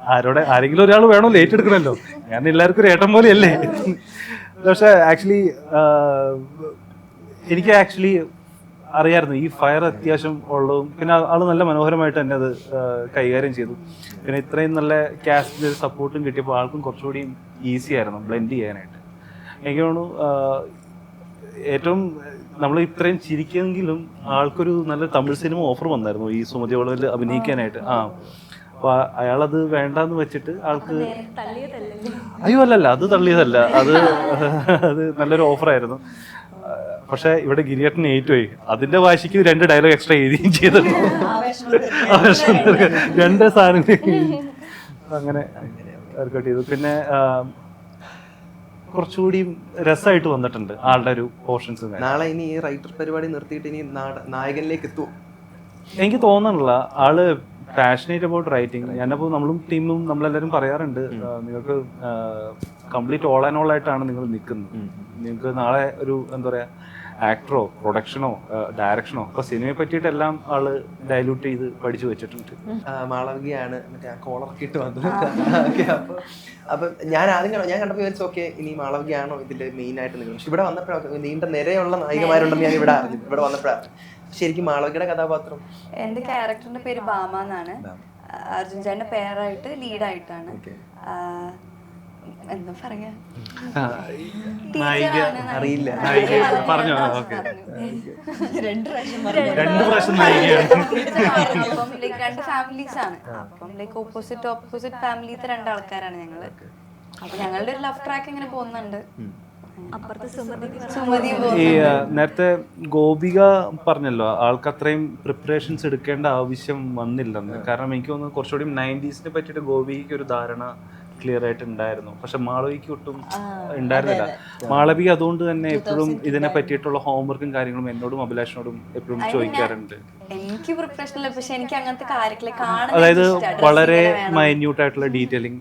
ആരോടെ ആരെങ്കിലും ഒരാൾ വേണമല്ലോ ഏറ്റെടുക്കണല്ലോ ഞാൻ എല്ലാവർക്കും ഒരു ഏട്ടൻ പോലെയല്ലേ? പക്ഷെ ആക്ച്വലി എനിക്ക് ആക്ച്വലി അറിയായിരുന്നു. ഈ ഫയർ അത്യാവശ്യം ഉള്ളതും പിന്നെ ആൾ ആൾ നല്ല മനോഹരമായിട്ട് തന്നെ അത് കൈകാര്യം ചെയ്തു. പിന്നെ ഇത്രയും നല്ല കാസ്റ്റിന്റെ സപ്പോർട്ടും കിട്ടിയപ്പോൾ ആൾക്കും കുറച്ചുകൂടി ഈസി ആയിരുന്നു ബ്ലെൻഡ് ചെയ്യാനായിട്ട്. എനിക്ക് തോന്നുന്നു ഏറ്റവും നമ്മൾ ഇത്രയും ചിരിക്കുമെങ്കിലും ആൾക്കൊരു നല്ല തമിഴ് സിനിമ ഓഫർ വന്നായിരുന്നു ഈ സുമതി വളവിൽ അഭിനയിക്കാനായിട്ട്. ആ അപ്പൊ അയാളത് വേണ്ടെന്ന് വെച്ചിട്ട് ആൾക്ക് അയ്യോ അല്ലല്ല അത് തള്ളിയതല്ല. അത് അത് നല്ലൊരു ഓഫറായിരുന്നു പക്ഷെ ഇവിടെ ഗിരിയേട്ടൻ ഏറ്റുപോയി അതിന്റെ വാശിക്ക് രണ്ട് ഡയലോഗ് എക്സ്ട്രാ എഴുതുകയും ചെയ്തിട്ടുണ്ട് രണ്ട് സാധനങ്ങൾ അങ്ങനെ വർക്കൗട്ട് ചെയ്തു. പിന്നെ കുറച്ചുകൂടി രസമായിട്ട് വന്നിട്ടുണ്ട് ആളുടെ ഒരു പോർഷൻസ് നാളെ ഇനി ഈ റൈറ്റർ പരിപാടി നിർത്തിയിട്ട് ഇനി നാട- നായകനിലേക്ക് എത്തുമോ എനിക്ക് തോന്നണില്ല. ആൾ പാഷനേറ്റ് അബൌട്ട് റൈറ്റിംഗ് ഞാനപ്പോൾ നമ്മളും ടീമും നമ്മളെല്ലാവരും പറയാറുണ്ട് നിങ്ങൾക്ക് കംപ്ലീറ്റ് ഓൾ ആൻഡ് ഓൾ ആയിട്ടാണ് നിങ്ങൾ നിൽക്കുന്നത്. നിങ്ങൾക്ക് നാളെ ഒരു എന്താ പറയുക ആക്ടറോ പ്രൊഡക്ഷനോ ഡയറക്ഷനോ ഇപ്പൊ സിനിമയെ പറ്റിയിട്ടെല്ലാം ആൾ ഡയലൂട്ട് ചെയ്ത് പഠിച്ചു വെച്ചിട്ടുണ്ട്. മാളവികയാണ് മറ്റേ ആ കോളറൊക്കെ ഇട്ട് വന്നത്. അപ്പോൾ അപ്പൊ അപ്പൊ ഞാൻ ആദ്യം കണ്ടു ഞാൻ കണ്ടപ്പോൾ വിചാരിച്ചു ഓക്കെ ഇനി മാളവികയാണോ ഇതിന്റെ മെയിൻ ആയിട്ട് നിങ്ങൾ പക്ഷെ ഇവിടെ വന്നപ്പോഴാണ് നീണ്ട നിരയുള്ള നായികമാരുണ്ടെന്ന് ഞാൻ ഇവിടെ അറിഞ്ഞു. ഇവിടെ വന്നപ്പോഴാണ് ശരിക്കും മാളവികയുടെ കഥാപാത്രം? എന്റെ ക്യാരക്ടറിന്റെ പേര് ബാമ എന്നാണ്. അർജുൻ ചേട്ടന്റെ പേരായിട്ട് ലീഡായിട്ടാണ്. എന്താ പറയാ? നായിക അറിയില്ല. പറഞ്ഞോ? രണ്ട് പ്രാവശ്യം രണ്ട് പ്രാവശ്യം നായികയാണ്. അപ്പം ലൈക്ക് രണ്ട് ഫാമിലീസ് ആണ്. അപ്പം ലൈക്ക് ഓപ്പോസിറ്റ് ഓപ്പോസിറ്റ് ഫാമിലിത്തെ രണ്ട് ആൾക്കാരാണ് ഞങ്ങൾ. അപ്പൊ ഞങ്ങളുടെ ഒരു ലവ് ട്രാക്ക് ഇങ്ങനെ പോകുന്നുണ്ട്. ഈ നേരത്തെ ഗോപിക പറഞ്ഞല്ലോ ആൾക്ക് അത്രയും പ്രിപ്പറേഷൻസ് എടുക്കേണ്ട ആവശ്യം വന്നില്ലെന്ന്. കാരണം എനിക്ക് തോന്നുന്നു കുറച്ചുകൂടി നയന്റീസിനെ പറ്റിയിട്ട് ഗോപികയ്ക്ക് ഒരു ധാരണ ക്ലിയർ ആയിട്ട് ഉണ്ടായിരുന്നു പക്ഷെ മാളവിക്ക് ഒട്ടും ഉണ്ടായിരുന്നില്ല. മാളവി അതുകൊണ്ട് തന്നെ എപ്പോഴും ഇതിനെ പറ്റിയിട്ടുള്ള ഹോംവർക്കും കാര്യങ്ങളും എന്നോടും അഭിലാഷിനോടും എപ്പോഴും ചോദിക്കാറുണ്ട്. എനിക്ക് പക്ഷെ എനിക്ക് അങ്ങനത്തെ കാര്യങ്ങളെ കാണാൻ അതായത് വളരെ. മൈന്യൂട്ട് ആയിട്ടുള്ള ഡീറ്റെയിലിംഗ്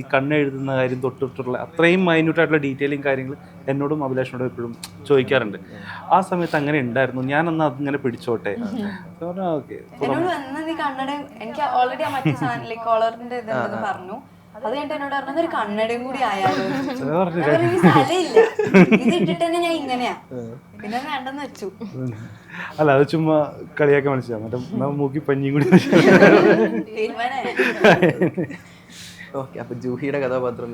ഈ കണ്ണെഴുതുന്ന കാര്യം തൊട്ടിട്ടുള്ള അത്രയും മൈന്യൂട്ട് ആയിട്ടുള്ള ഡീറ്റെയിലിംഗ് കാര്യങ്ങൾ എന്നോടും അഭിലാഷിനോടും എപ്പോഴും ചോദിക്കാറുണ്ട്. ആ സമയത്ത് അങ്ങനെ ഉണ്ടായിരുന്നു. ഞാൻ അന്ന് അതിങ്ങനെ പിടിച്ചോട്ടെ. ഓക്കെ എന്നോട് വന്ന നീ കണ്ണട എനിക്ക് ഓൾറെഡി ആ മറ്റേ സാധനം കോളറിന്റെ പറഞ്ഞു. അത് കഴിഞ്ഞിട്ട് എന്നോട് പറഞ്ഞത് ഒരു കണ്ണടയും കൂടി ആയാലോ? ഞാൻ പറഞ്ഞു, സ്ഥലമില്ല. ഇത് ഇട്ടിട്ട് തന്നെ ഞാൻ ഇങ്ങനെയാ. പിന്നെ വേണ്ടെന്ന് വെച്ചു. അല്ല അത് ചുമ്മാ കളിയാക്കി മനസ്സിലാ മറ്റേ മൂക്കി പഞ്ഞിയും കൂടി ഓക്കെ അപ്പൊ ജൂഹിയുടെ കഥാപാത്രം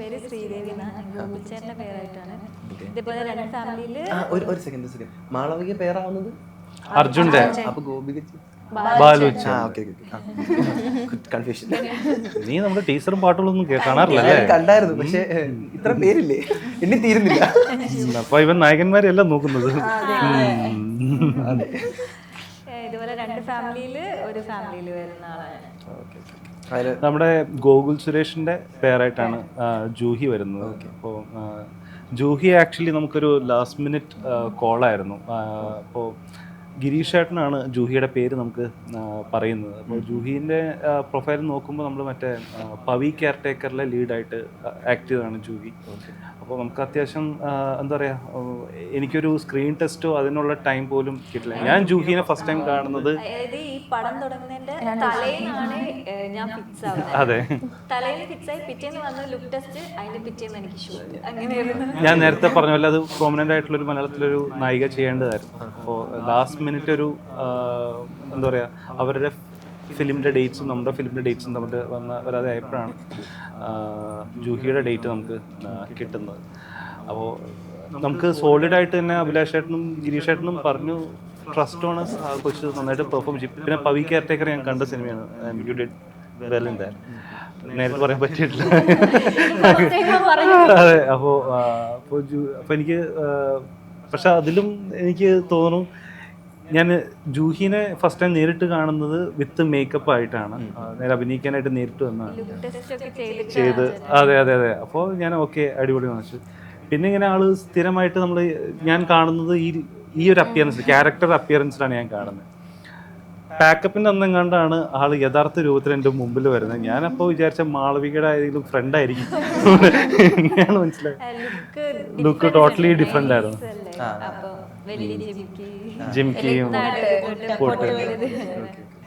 പേര് ശ്രീദേവി എന്നാണ്. പേരായിട്ടാണ്. ഇതേപോലെ രണ്ട് ഫാമിലിയിൽ ഒരു ഒരു സെക്കൻഡ് സെക്കൻഡ് മാളവിക പേരാവുന്നത്? ഓക്കെ കൺഫ്യൂഷൻ നീ നമ്മുടെ ടീച്ചറും പാട്ടുകളൊന്നും കാണാറില്ല കണ്ടായിരുന്നു പക്ഷെ ഇത്ര പേരില്ലേ? എന്നെ തീരുന്നില്ല. അപ്പൊ ഇവൻ നായകന്മാരെയല്ല നോക്കുന്നത്. ഇതുപോലെ രണ്ട് ഫാമിലിയിൽ ഒരു ഫാമിലിയിൽ വരുന്ന ആളാണ്. നമ്മുടെ ഗോകുൽ സുരേഷിന്റെ പേരായിട്ടാണ് ജൂഹി വരുന്നത്. അപ്പോൾ ജൂഹി ആക്ച്വലി നമുക്കൊരു ലാസ്റ്റ് മിനിറ്റ് കോളായിരുന്നു അപ്പോൾ ഗിരീഷ് ഏട്ടനാണ് ജൂഹിയുടെ പേര് നമുക്ക് പറയുന്നത്. അപ്പോൾ ജൂഹിന്റെ പ്രൊഫൈൽ നോക്കുമ്പോൾ നമ്മൾ മറ്റേ പവി കെയർ ടേക്കറിലെ ലീഡായിട്ട് ആക്ട് ചെയ്തതാണ് ജൂഹി. അപ്പോൾ നമുക്ക് അത്യാവശ്യം എന്താ പറയുക എനിക്കൊരു സ്ക്രീൻ ടെസ്റ്റോ അതിനുള്ള ടൈം പോലും കിട്ടില്ല. ഞാൻ ജൂഹിനെ ഫസ്റ്റ് ടൈം കാണുന്നത് അതായത് ഈ പടം തുടങ്ങുന്നതിന്റെ തലേന്നാണ് ഞാൻ ഫിക്സ് ആവുന്നത് അതെ. തലേന്ന് ഫിക്സ് ആയി പിറ്റേന്ന് വന്ന് ലുക്ക് ടെസ്റ്റ് അതിന്റെ പിറ്റേന്ന് എനിക്ക് ഷൂട്ട് അങ്ങനെയായിരുന്നു. ഞാൻ നേരത്തെ പറഞ്ഞ പോലെ അത് പ്രോമിനന്റ് ആയിട്ടുള്ള ഒരു മലയാളത്തിലൊരു നായിക ചെയ്യേണ്ടതായിരുന്നു. അപ്പോൾ ലാസ്റ്റ് മിനിറ്റ് ഒരു എന്താ പറയുക അവരുടെ ഫിലിമിന്റെ ഡേറ്റ്സും നമ്മുടെ ഫിലിമിന്റെ ഡേറ്റ്സും തമ്മിൽ വന്ന വരാതെ ആയപ്പോഴാണ് ജൂഹിയുടെ ഡേറ്റ് നമുക്ക് കിട്ടുന്നത്. അപ്പോൾ നമുക്ക് സോളിഡ് ആയിട്ട് തന്നെ അഭിലാഷ് ഏട്ടനും ഗിരീഷ് ഏട്ടനും പറഞ്ഞു ട്രസ്റ്റ് ഓണസ് ആ കൊച്ചു നന്നായിട്ട് പെർഫോം ചെയ്യും. പിന്നെ പവി കെയർടേക്കർ ഞാൻ കണ്ട സിനിമയാണ് you did well in that നേരിട്ട് പറയാൻ പറ്റിയിട്ടില്ല. അതെ അപ്പോൾ അപ്പോൾ എനിക്ക് പക്ഷെ അതിലും എനിക്ക് തോന്നുന്നു ഞാൻ ജൂഹിനെ ഫസ്റ്റ് ടൈം നേരിട്ട് കാണുന്നത് വിത്ത് മേക്കപ്പ് ആയിട്ടാണ്. നേരെ അഭിനയിക്കാനായിട്ട് നേരിട്ട് വന്നതാണ്. ലുക്ക് ടെസ്റ്റ് ഒക്കെ ചെയ്തിട്ട് ചെയ്ത് അതെ അതെ അതെ. അപ്പോൾ ഞാൻ ഓക്കെ അടിപൊളി വാങ്ങിച്ചു പിന്നെ ഇങ്ങനെ ആൾ സ്ഥിരമായിട്ട് നമ്മൾ ഞാൻ കാണുന്നത് ഈ ഈ ഒരു അപ്പിയറൻസ് ക്യാരക്ടർ അപ്പിയറൻസിലാണ് ഞാൻ കാണുന്നത്. പാക്കപ്പിന്റെ അന്നും കണ്ടാണ് ആൾ യഥാർത്ഥ രൂപത്തിൽ എന്റെ മുമ്പിൽ വരുന്നത്. ഞാനപ്പോൾ വിചാരിച്ച മാളവികയുടെ ഏതെങ്കിലും ഫ്രണ്ട് ആയിരിക്കും. എങ്ങനെയാണ് മനസ്സിലായത്? ലുക്ക് ലുക്ക് ടോട്ടലി ഡിഫറെന്റ് ആയിരുന്നു.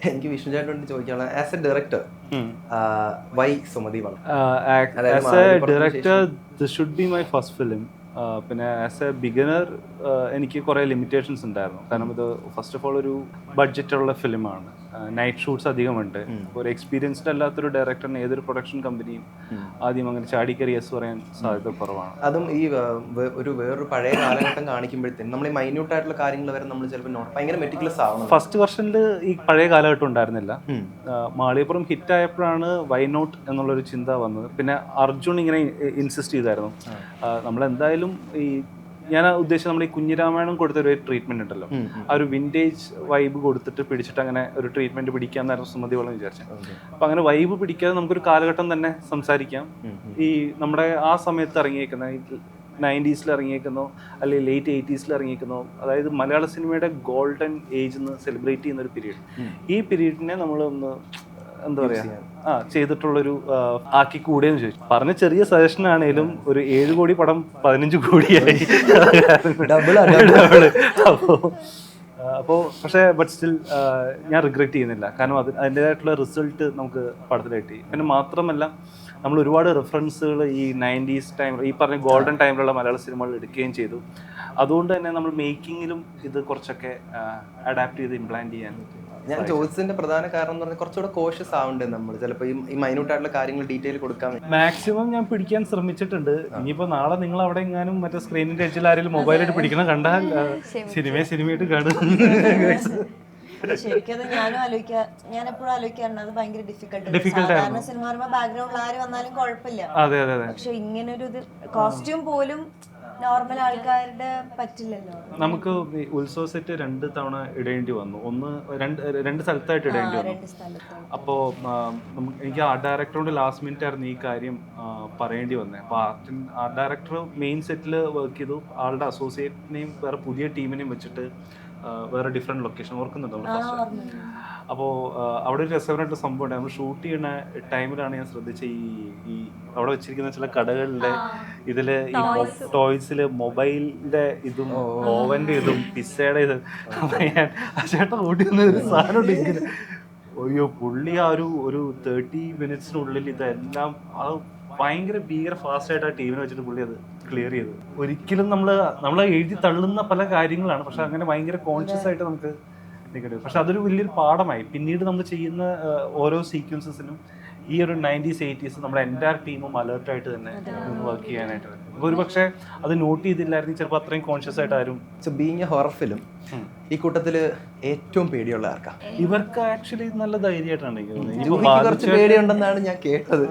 എനിക്ക് വിഷ്ണു ചേട്ടനോട് ചോദിക്കാനുള്ള as a director why Sumathi വള as a director this should be my first film പിന്നെ ആസ് എ ബിഗിനർ എനിക്ക് കുറേ ലിമിറ്റേഷൻസ് ഉണ്ടായിരുന്നു. കാരണം ഇത് ഫസ്റ്റ് ഓഫ് ഓൾ ഒരു ബഡ്ജറ്റുള്ള ഫിലിമാണ് നൈറ്റ് ഷൂട്ട്സ് അധികമുണ്ട്. ഒരു എക്സ്പീരിയൻസ്ഡ് അല്ലാത്തൊരു ഡയറക്ടറിന് ഏതൊരു പ്രൊഡക്ഷൻ കമ്പനിയും ആദ്യം അങ്ങനെ ചാടിക്കറി യെസ് പറയാൻ സാധ്യത കുറവാണ്. അതും ഈ ഒരു വേറൊരു പഴയ കാലഘട്ടം കാണിക്കുമ്പോഴത്തേക്കും നമ്മൾ ഈ മൈന്യൂട്ട് ആയിട്ടുള്ള കാര്യങ്ങൾ വരെ നമ്മൾ ചിലപ്പോൾ നോട്ട് ഭയങ്കര മെറ്റിക്കുലസ് ആവണം. ഫസ്റ്റ് വെർഷനിൽ ഈ പഴയ കാലഘട്ടം ഉണ്ടായിരുന്നില്ല. മാളിയപ്പുറം ഹിറ്റ് ആയപ്പോഴാണ് വൈനോട്ട് എന്നുള്ളൊരു ചിന്ത വന്നത്. പിന്നെ അർജുൻ ഇങ്ങനെ ഇൻസിസ്റ്റ് ചെയ്തായിരുന്നു. നമ്മൾ എന്തായാലും ഈ ഞാൻ ഉദ്ദേശിച്ചത് നമ്മുടെ ഈ കുഞ്ഞിരാമായണം കൊടുത്ത ഒരു ട്രീറ്റ്മെന്റ് ഉണ്ടല്ലോ. ആ ഒരു വിന്റേജ് വൈബ് കൊടുത്തിട്ട് പിടിച്ചിട്ട് അങ്ങനെ ഒരു ട്രീറ്റ്മെന്റ് പിടിക്കാന്നായിരുന്നു സുമതി വളം വിചാരിച്ചത് അപ്പൊ അങ്ങനെ വൈബ് പിടിക്കാതെ നമുക്കൊരു കാലഘട്ടം തന്നെ സംസാരിക്കാം. ഈ നമ്മുടെ ആ സമയത്ത് ഇറങ്ങിയേക്കുന്ന നയന്റീസിൽ ഇറങ്ങിയേക്കുന്നോ അല്ലെങ്കിൽ ലേറ്റ് എയ്റ്റീസിൽ ഇറങ്ങിയേക്കുന്നോ അതായത് മലയാള സിനിമയുടെ ഗോൾഡൻ ഏജ് എന്ന് സെലിബ്രേറ്റ് ചെയ്യുന്ന ഒരു പീരീഡ് ഈ പീരീഡിനെ നമ്മൾ ഒന്ന് എന്താ പറയാ? ആ ചെയ്തിട്ടുള്ളൊരു ആക്കി കൂടിയെന്ന് ചോദിച്ചു പറഞ്ഞ ചെറിയ സജഷൻ ആണെങ്കിലും ഒരു ഏഴ് കോടി പടം പതിനഞ്ച് കോടിയായി. അപ്പോ അപ്പോൾ പക്ഷേ ബട്ട് സ്റ്റിൽ ഞാൻ റിഗ്രറ്റ് ചെയ്യുന്നില്ല. കാരണം അത് അതിന്റെതായിട്ടുള്ള റിസൾട്ട് നമുക്ക് പടത്തിൽ കിട്ടി. പിന്നെ മാത്രമല്ല നമ്മൾ ഒരുപാട് റെഫറൻസുകൾ ഈ നയന്റീസ് ടൈം ഈ പറഞ്ഞ ഗോൾഡൻ ടൈമിലുള്ള മലയാള സിനിമകൾ എടുക്കുകയും ചെയ്തു. അതുകൊണ്ട് തന്നെ നമ്മൾ മേക്കിങ്ങിലും ഇത് കുറച്ചൊക്കെ അഡാപ്റ്റ് ചെയ്ത് ഇംപ്ലാന്റ് ചെയ്യാൻ ഞാൻ ചോദിച്ചതിന്റെ പ്രധാന കാരണം എന്ന് പറഞ്ഞാൽ കുറച്ചുകൂടെ കോഷ്യസ് ആവണ്ടേ നമ്മൾ ചിലപ്പോൾ ഈ മൈന്യൂട്ട് ആയിട്ടുള്ള കാര്യങ്ങൾ ഡീറ്റെയിൽ കൊടുക്കാൻ മാക്സിമം ഞാൻ പിടിക്കാൻ ശ്രമിച്ചിട്ടുണ്ട്. ഇനിയിപ്പോ നാളെ നിങ്ങൾ അവിടെ എങ്ങാനും മറ്റേ സ്ക്രീനിന്റെ അടിച്ചിൽ ആരെങ്കിലും മൊബൈലായിട്ട് പിടിക്കണം കണ്ടാൽ സിനിമയെ സിനിമയായിട്ട് കാണും. ശരിക്കും ഞാനും ആലോചിക്കാ ഞാൻ എപ്പോഴും ആലോചിക്കാറുണ്ട്. അത് ഭയങ്കര ഡിഫിക്കൽട്ട് സാധാരണ സിനിമ പറയുമ്പോൾ ബാക്ക്ഗ്രൗണ്ടിൽ ആര് വന്നാലും കുഴപ്പമില്ല. അതെ അതെ അതെ. പക്ഷെ ഇങ്ങനെ ഒരു ഇത് കോസ്റ്റ്യൂം പോലും നോർമൽ ആൾക്കാരുടെ പറ്റില്ലല്ലോ. നമുക്ക് ഉത്സവ സെറ്റ് രണ്ട് തവണ ഇടേണ്ടി വന്നു. ഒന്ന് രണ്ട് രണ്ട് സ്ഥലത്തായിട്ട് ഇടേണ്ടി വന്നു. അപ്പോ അപ്പോൾ എനിക്ക് ആർട്ട് ഡയറക്ടറോട് ലാസ്റ്റ് മിനിറ്റ് ആയിരുന്നു ഈ കാര്യം പറയേണ്ടി വന്നത് അപ്പോൾ ആർട്ട് ആർട്ട് ഡയറക്ടർ മെയിൻ സെറ്റിൽ വർക്ക് ചെയ്തു. ആളുടെ അസോസിയേറ്റിനെയും വേറെ പുതിയ ടീമിനെയും വെച്ചിട്ട് വേറെ ഡിഫറെന്റ് ലൊക്കേഷൻ ഓർക്കുന്നുണ്ടോ അപ്പോൾ അവിടെ ഒരു രസകരമായിട്ട് സംഭവം ഉണ്ട് നമ്മൾ ഷൂട്ട് ചെയ്യുന്ന ടൈമിലാണ് ഞാൻ ശ്രദ്ധിച്ച ഈ ഈ അവിടെ വെച്ചിരിക്കുന്ന ചില കടകളിലെ ഇതിൽ ഈ ടോയ്സിൽ മൊബൈലിന്റെ ഇതും ഓവന്റെ ഇതും പിസ്സയുടെ ഇത്. അപ്പൊ ഞാൻ ആ ചേട്ടൻ ഓടി വന്ന ഒരു സാധനം ഉണ്ട് ഇങ്ങനെ. അയ്യോ പുള്ളി ആ ഒരു ഒരു തേർട്ടി മിനിറ്റ്സിനുള്ളിൽ ഇതെല്ലാം അത് ഭയങ്കര ഭീകര ഫാസ്റ്റ് ആയിട്ട് ആ ടീമിനെ വെച്ചിട്ട് പുള്ളി അത് ക്ലിയർ ചെയ്തു. ഒരിക്കലും നമ്മൾ നമ്മൾ എഴുതി തള്ളുന്ന പല കാര്യങ്ങളാണ്. പക്ഷെ അങ്ങനെ ഭയങ്കര കോൺഷ്യസ് ആയിട്ട് നമുക്ക് വരും. പക്ഷെ അതൊരു വലിയൊരു പാഠമായി. പിന്നീട് നമ്മൾ ചെയ്യുന്ന ഓരോ സീക്വൻസസിനും ഈ ഒരു നയന്റീസ് എയ്റ്റീസ് നമ്മുടെ എന്റെ ടീമും അലേർട്ടായിട്ട് തന്നെ വർക്ക് ചെയ്യാനായിട്ട്. ഒരു പക്ഷേ അത് നോട്ട് ചെയ്തില്ലായിരുന്നു ചിലപ്പോൾ അത്രയും കോൺഷ്യസ് ആയിട്ട് ആരും so being a horror film ഈ കൂട്ടത്തിൽ ഏറ്റവും പേടിയുള്ള ആർക്കാ? ഇവർക്ക് ആക്ച്വലി നല്ല ധൈര്യമായിട്ടാണ് എനിക്ക് തോന്നുന്നത്. ഇനിയിപ്പോ കുറച്ച് പേടിയുണ്ടെന്നാണ് ഞാൻ കേട്ടത്.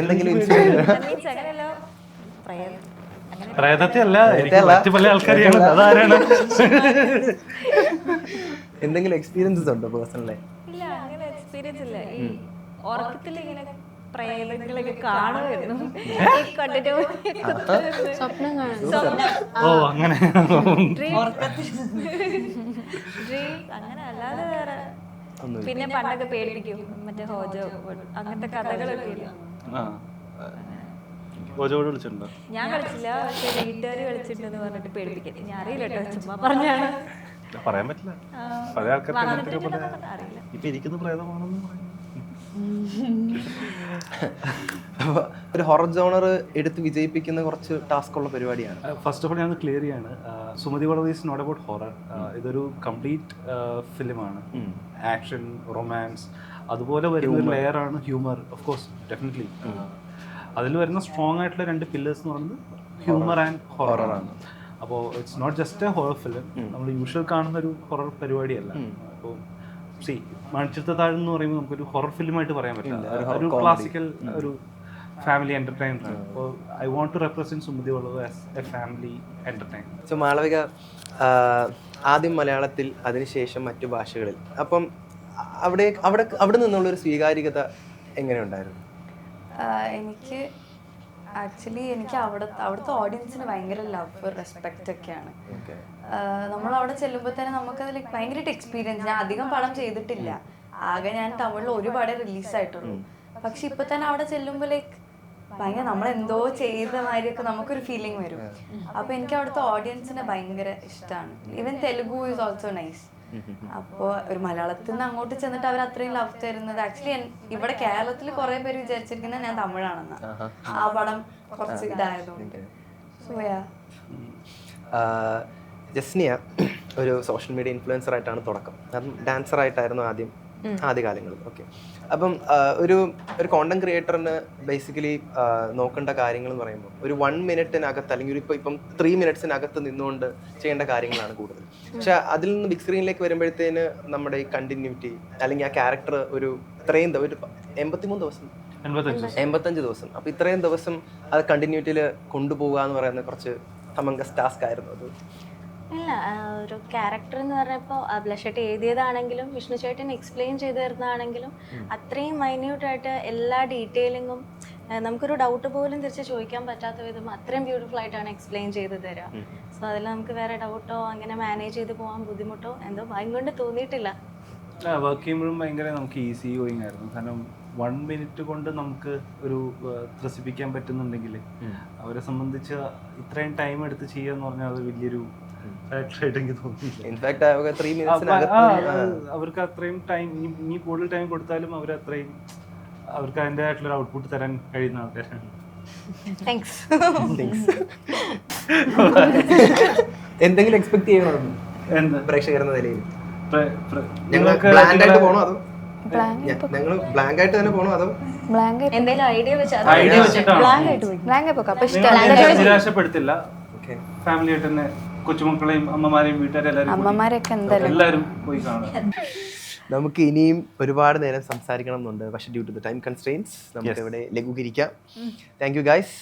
എന്തെങ്കിലും പ്രേതത്തെ അല്ല മറ്റു പല ആൾക്കാരെയാണ് അതാരാണ് എന്തെങ്കിലും എക്സ്പീരിയൻസസ് ഉണ്ടോ പേഴ്സണലി ഇല്ല അങ്ങനെ എക്സ്പീരിയൻസ് ഇല്ല. ഈ ഉറക്കത്തിൽ ഇങ്ങനെ പ്രേതങ്ങളൊക്കെ കാണുമായിരുന്നു ഓ അങ്ങനെ. അങ്ങനെ അല്ലാതെ വേറെ. പിന്നെ പണ്ടൊക്കെ പേടിപ്പിക്കും. മറ്റേ ഹോജോ അങ്ങനത്തെ കഥകളൊക്കെ ഇല്ല? ആ. ഓജോട് വിളിച്ചിട്ടുണ്ടോ. ഞാൻ കളിച്ചില്ല പക്ഷെ വീട്ടുകാർ കളിച്ചിട്ടുണ്ടെന്ന് പറഞ്ഞിട്ട് പേടിപ്പിക്കും ഞാൻ അറിയില്ല കേട്ടോ ചുമ്മാ പറഞ്ഞാണ് പറയാൻ പറ്റില്ല. പഴയ ആൾക്കാർക്ക് ഇപ്പൊ ഇരിക്കുന്ന പ്രേതമാണെന്ന്. ഒരു ഹൊറർ ജോണർ എടുത്ത് വിജയിപ്പിക്കുന്ന കുറച്ച് ടാസ്ക് ഉള്ള പരിപാടിയാണ്. ഫസ്റ്റ് ഓഫ് ഓൾ ഞാൻ ക്ലിയർ ചെയ്യാണ്. Sumathi Valavu is not about horror ഇതൊരു കംപ്ലീറ്റ് ഫിലിമാണ് ആക്ഷൻ റൊമാൻസ് അതുപോലെ വരുന്ന ഒരു ലെയർ ആണ് ഹ്യൂമർ ഓഫ് കോഴ്സ് ഡെഫിനറ്റ്ലി അതിൽ വരുന്ന സ്ട്രോങ് ആയിട്ടുള്ള രണ്ട് പില്ലേഴ്സ് എന്ന് പറയുന്നത് ഹ്യൂമർ ആൻഡ് ഹൊറർ ആണ്. അപ്പോൾ it's not just a horror film നമ്മൾ യൂഷ്വൽ കാണുന്ന ഒരു ഹൊറർ പരിപാടിയല്ല അപ്പോൾ സി മണിച്ചിത്ത താഴ് എന്ന് പറയുമ്പോൾ നമുക്കൊരു ഹൊറർ ഫിലിമായിട്ട് പറയാൻ പറ്റില്ല. ഒരു ക്ലാസിക്കൽ ഒരു ഫാമിലി എന്റർടൈനർ അപ്പോൾ I want to represent Sumathi ഉള്ളത് as a family entertainer so Malavika ആദ്യം മലയാളത്തിൽ അതിനുശേഷം മറ്റു ഭാഷകളിൽ. അപ്പം അവിടെ അവിടെ അവിടെ നിന്നുള്ള ഒരു സ്വീകാര്യത എങ്ങനെ ഉണ്ടായിരുന്നു? എനിക്ക് ആക്ച്വലി എനിക്ക് അവിടെ അവിടുത്തെ ഓഡിയൻസിന് ഭയങ്കര ലവ് റെസ്പെക്റ്റ് ഒക്കെയാണ്. നമ്മൾ അവിടെ ചെല്ലുമ്പോൾ തന്നെ നമുക്ക് ലൈക്ക് ഭയങ്കരമായിട്ട് എക്സ്പീരിയൻസ് ഞാൻ അധികം പടം ചെയ്തിട്ടില്ല. ആകെ ഞാൻ തമിഴിൽ ഒരു പടം റിലീസായിട്ടുള്ളൂ പക്ഷെ ഇപ്പൊ തന്നെ അവിടെ ചെല്ലുമ്പോൾ ലൈക്ക് ഭയങ്കര നമ്മൾ എന്തോ ചെയ്ത മാതിരിയൊക്കെ നമുക്കൊരു ഫീലിംഗ് വരും. അപ്പൊ എനിക്ക് അവിടുത്തെ ഓഡിയൻസിനെ ഭയങ്കര ഇഷ്ടമാണ് even Telugu is also nice അപ്പോൾ ഒരു മലയാളത്തിൽ നിന്ന് അങ്ങോട്ട് ചെന്നിട്ട് അവർ അത്രയും ലവ് തരുന്നത്. ആക്ച്വലി ഇവിടെ കേരളത്തിൽ കുറെ പേര് വിചാരിച്ചിരിക്കുന്നത് ഞാൻ തമിഴാണെന്ന്. ആ പടം കുറച്ച് ഇതായതുകൊണ്ട്. സോയാ ജസ്നിയ ഒരു സോഷ്യൽ മീഡിയ ഇൻഫ്ലുവൻസർ ആയിട്ടാണ് തുടക്കം. ഡാൻസർ ആയിട്ടായിരുന്നു ആദ്യം ആദ്യകാലങ്ങളിൽ. ഓക്കെ. അപ്പം ഒരു ഒരു കോണ്ടന്റ് ക്രിയേറ്ററിന് ബേസിക്കലി നോക്കേണ്ട കാര്യങ്ങൾ എന്ന് പറയുമ്പോൾ ഒരു വൺ മിനിറ്റിനകത്ത് അല്ലെങ്കിൽ ഒരു ഇപ്പം ഇപ്പം ത്രീ മിനിറ്റ്സിനകത്ത് നിന്നുകൊണ്ട് ചെയ്യേണ്ട കാര്യങ്ങളാണ് കൂടുതൽ. പക്ഷെ അതിൽ നിന്ന് ബിഗ് സ്ക്രീനിലേക്ക് വരുമ്പോഴത്തേന് നമ്മുടെ ഈ കണ്ടിന്യൂറ്റി അല്ലെങ്കിൽ ആ ക്യാരക്ടർ ഒരു ഇത്രയും ഒരു എൺപത്തിമൂന്ന് ദിവസം. എൺപത്തഞ്ച് എൺപത്തഞ്ച് ദിവസം. അപ്പൊ ഇത്രയും ദിവസം അത് കണ്ടിന്യൂറ്റിയിൽ കൊണ്ടുപോകുക എന്ന് പറയുന്ന കുറച്ച് സമംഗസ് ടാസ്ക് ആയിരുന്നു അത്. ഇല്ല ആ, ഒരു ക്യാരക്ടർ എന്ന് പറഞ്ഞപ്പോൾ അഭിലാഷേട്ട് എഴുതിയതാണെങ്കിലും വിഷ്ണു ചേട്ടൻ എക്സ്പ്ലെയിൻ ചെയ്തു തരുന്നതാണെങ്കിലും അത്രയും മൈന്യൂട്ടായിട്ട് എല്ലാ ഡീറ്റെയിലിങ്ങും നമുക്കൊരു ഡൗട്ട് പോലും തിരിച്ച് ചോദിക്കാൻ പറ്റാത്ത വിധം അത്രയും ബ്യൂട്ടിഫുൾ ആയിട്ടാണ് എക്സ്പ്ലെയിൻ ചെയ്ത് തരിക സോ അതിൽ നമുക്ക് വേറെ ഡൗട്ടോ അങ്ങനെ മാനേജ് ചെയ്ത് പോകാൻ ബുദ്ധിമുട്ടോ എന്തോ ഭയം കൊണ്ട് തോന്നിയിട്ടില്ല. വർക്ക് ചെയ്യുമ്പോഴും ഭയങ്കര നമുക്ക് ഈസി ഗോയിങ് ആയിരുന്നു. കാരണം വൺ മിനിറ്റ് കൊണ്ട് നമുക്ക് ഒരു ത്രസിപ്പിക്കാൻ പറ്റുന്നുണ്ടെങ്കിൽ അവരെ സംബന്ധിച്ച് ഇത്രയും ടൈം എടുത്ത് ചെയ്യുക എന്ന് പറഞ്ഞാൽ അത് വലിയൊരു അവർക്ക് അത്രയും ടൈം ഇനി കൂടുതൽ ടൈം കൊടുത്താലും അവർ അത്രയും അവർക്ക് അതിന്റെതായിട്ടുള്ള ഔട്ട്പുട്ട് തരാൻ കഴിയുന്ന ആൾക്കാരാണ്. എന്തെങ്കിലും എക്സ്പെക്ട് എന്താ? പ്രേക്ഷകർ എന്ന നിലയിൽ? ആയിട്ട് പോണോ അതോ? ഞങ്ങൾ ബ്ലാങ്ക് ആയിട്ട് തന്നെ പോണോ അതോ? നിരാശപ്പെടുത്തില്ല. ഫാമിലി ആയിട്ട് തന്നെ കൊച്ചുമക്കളെയും അമ്മമാരെയും വീട്ടുകാരെല്ലാവരും അമ്മമാരൊക്കെ എന്തായാലും എല്ലാവരും പോയി കാണാം നമുക്ക് ഇനിയും ഒരുപാട് നേരം സംസാരിക്കണം എന്നുണ്ട് പക്ഷെ due to the time constraints നമുക്ക് ഇവിടെ ലഘൂകരിക്കാം. Thank you guys